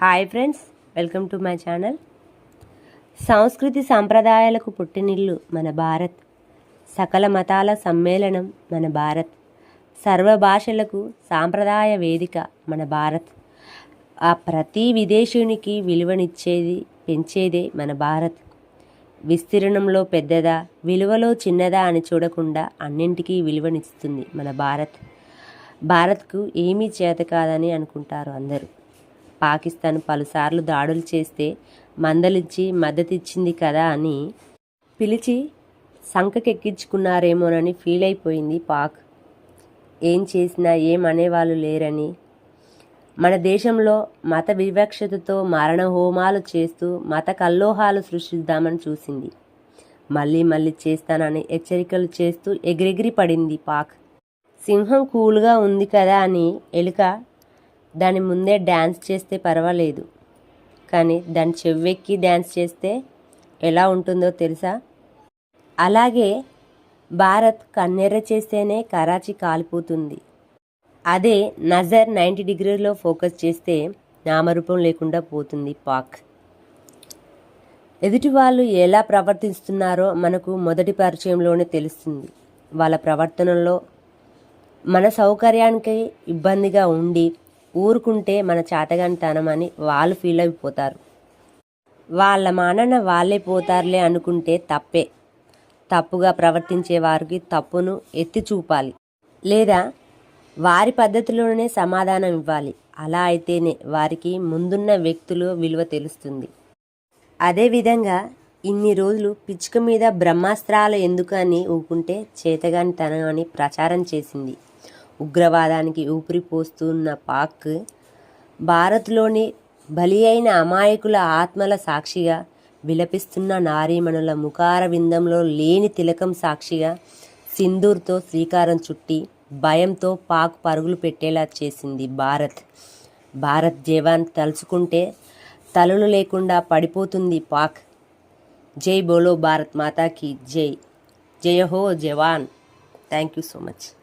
Hi friends welcome to my channel. సంస్కృతి సాంప్రదాయాలకు పుట్టినిల్లు మన భారత్. సకల మతాల సమ్మేళనం మన భారత్. సర్వ భాషలకు సాంప్రదాయ వేదిక మన భారత్. ఆ ప్రతి విదేశీయునికి విలువనిచ్చేది పెంచేదే మన భారత్. విస్తీర్ణంలో పెద్దదా విలువలో చిన్నదా అని చూడకుండా అన్నింటికీ విలువనిస్తుంది మన భారత్. భారత్కు ఏమీ చేత కాదని అనుకుంటారు అందరూ. పాకిస్తాన్ పలుసార్లు దాడులు చేస్తే మందలిచ్చి మద్దతిచ్చింది కదా అని పిలిచి సంకకెక్కించుకున్నారేమోనని ఫీల్ అయిపోయింది పాక్. ఏం చేసినా ఏమనేవాళ్ళు లేరని. మన దేశంలో మత వివక్షతతో మరణ హోమాలు చేస్తూ మత కల్లోహాలు సృష్టిద్దామని చూసింది. మళ్ళీ మళ్ళీ చేస్తానని హెచ్చరికలు చేస్తూ ఎగిరెగిరి పడింది పాక్. సింహం కూల్గా ఉంది కదా అని ఎలుక దాని ముందే డ్యాన్స్ చేస్తే పర్వాలేదు. కానీ దాని చెవ్వెక్కి డ్యాన్స్ చేస్తే ఎలా ఉంటుందో తెలుసా? అలాగే భారత్ కన్నెర్ర చేస్తేనే కరాచీ కాలిపోతుంది. అదే నజర్ నైంటీ డిగ్రీలో ఫోకస్ చేస్తే నామరూపం లేకుండా పోతుంది పాక్. ఎదుటి వాళ్ళు ఎలా ప్రవర్తిస్తున్నారో మనకు మొదటి పరిచయంలోనే తెలుస్తుంది. వాళ్ళ ప్రవర్తనలో మన సౌకర్యానికి ఇబ్బందిగా ఉండి ఊరుకుంటే మన చేతగానితనం అని వాళ్ళు ఫీల్ అయిపోతారు. వాళ్ళ మానన్న వాళ్ళే పోతారులే అనుకుంటే తప్పే. తప్పుగా ప్రవర్తించే వారికి తప్పును ఎత్తి చూపాలి. లేదా వారి పద్ధతిలోనే సమాధానం ఇవ్వాలి. అలా అయితేనే వారికి ముందున్న వ్యక్తులు విలువ తెలుస్తుంది. అదేవిధంగా ఇన్ని రోజులు పిచ్చుక మీద బ్రహ్మాస్త్రాలు ఎందుకని ఊకుంటే చేతగానితనం అని ప్రచారం చేసింది. ఉగ్రవాదానికి ఊపిరి పోస్తున్న పాక్ భారత్లోని బలి అయిన అమాయకుల ఆత్మల సాక్షిగా విలపిస్తున్న నారీమణుల ముఖార విందంలో లేని తిలకం సాక్షిగా సింధూర్తో శ్రీకారం చుట్టి భయంతో పాక్ పరుగులు పెట్టేలా చేసింది భారత్. భారత్ జవాన్ తలుచుకుంటే తలలు లేకుండా పడిపోతుంది పాక్. జై బోలో భారత్ మాతాకి జై. జయ హో జవాన్. Thank you so much.